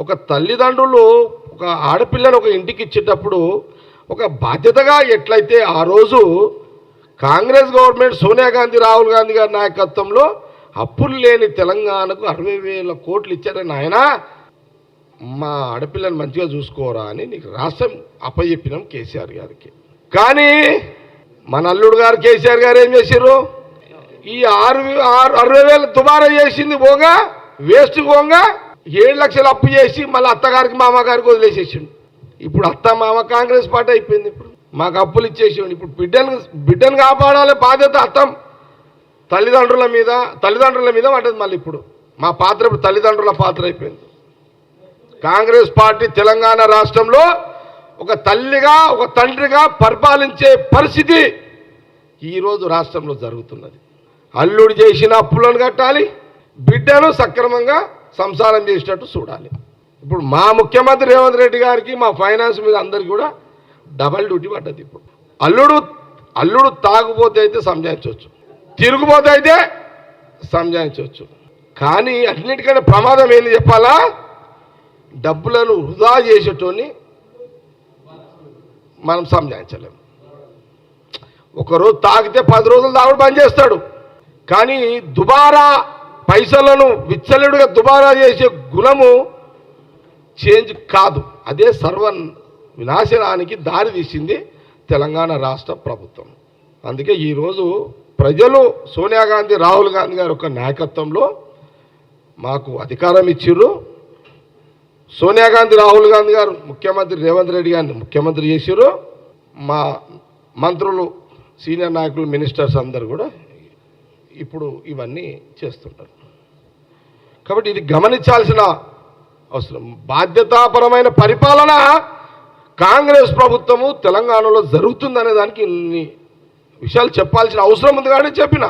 ఒక తల్లిదండ్రులు ఒక ఆడపిల్లను ఒక ఇంటికి ఇచ్చేటప్పుడు ఒక బాధ్యతగా ఎట్లయితే ఆ రోజు కాంగ్రెస్ గవర్నమెంట్ సోనియా గాంధీ రాహుల్ గాంధీ గారి నాయకత్వంలో అప్పులు లేని తెలంగాణకు అరవై వేల కోట్లు ఇచ్చారని ఆయన మా ఆడపిల్లని మంచిగా చూసుకోరా అని నీకు రాష్ట్రం అప్పచెప్పినాం కేసీఆర్ గారికి. కానీ మన అల్లుడు గారు కేసీఆర్ గారు ఏం చేశారు ఈ ఆరు ఆరు అరవై వేలు దుబారా చేసింది పోగా వేస్ట్ పోగా ఏడు లక్షలు అప్పు చేసి మళ్ళీ అత్తగారికి మామగారికి వదిలేసేసిండు. ఇప్పుడు అత్త మామ కాంగ్రెస్ పార్టీ అయిపోయింది ఇప్పుడు. మాకు అప్పులు ఇచ్చేసిండు ఇప్పుడు బిడ్డను బిడ్డను కాపాడాలి బాధ్యత అత్తం. తల్లిదండ్రుల మీద తల్లిదండ్రుల మీద పడ్డది మళ్ళీ ఇప్పుడు. మా పాత్ర ఇప్పుడు తల్లిదండ్రుల పాత్ర అయిపోయింది. కాంగ్రెస్ పార్టీ తెలంగాణ రాష్ట్రంలో ఒక తల్లిగా ఒక తండ్రిగా పరిపాలించే పరిస్థితి ఈరోజు రాష్ట్రంలో జరుగుతున్నది. అల్లుడు చేసిన అప్పులను కట్టాలి బిడ్డను సక్రమంగా సంసారం చేసేటట్టు చూడాలి. ఇప్పుడు మా ముఖ్యమంత్రి రేవంత్ రెడ్డి గారికి మా ఫైనాన్స్ మీద అందరికి కూడా డబల్ డ్యూటీ పడ్డది ఇప్పుడు. అల్లుడు అల్లుడు తాగుపోతే అయితే సంజాయించవచ్చు. తిరుగుపోతే అయితే సంజాయించవచ్చు. కానీ అన్నిటికంటే ప్రమాదం ఏంది చెప్పాలా? డబ్బులను వృధా చేసేటోని మనం సంజాయించలేము ఒకరోజు తాగితే పది రోజులు తాగుడు బంద్ చేస్తాడు. కానీ దుబారా పైసలను విచ్చలుడిగా దుబారా చేసే గుణము చేంజ్ కాదు. అదే సర్వ వినాశనానికి దారి తీసింది తెలంగాణ రాష్ట్ర ప్రభుత్వం. అందుకే ఈరోజు ప్రజలు సోనియా గాంధీ రాహుల్ గాంధీ గారి యొక్క నాయకత్వంలో మాకు అధికారం ఇచ్చిర్రు. సోనియా గాంధీ రాహుల్ గాంధీ గారు ముఖ్యమంత్రి రేవంత్ రెడ్డి గారిని ముఖ్యమంత్రి చేసిర్రు. మా మంత్రులు సీనియర్ నాయకులు మినిస్టర్స్ అందరు కూడా ఇప్పుడు ఇవన్నీ చేస్తుంటారు. కాబట్టి ఇది గమనించాల్సిన అవసరం. బాధ్యతాపరమైన పరిపాలన కాంగ్రెస్ ప్రభుత్వము తెలంగాణలో జరుగుతుందనే దానికి ఇన్ని విషయాలు చెప్పాల్సిన అవసరం ఉంది కానీ చెప్పిన.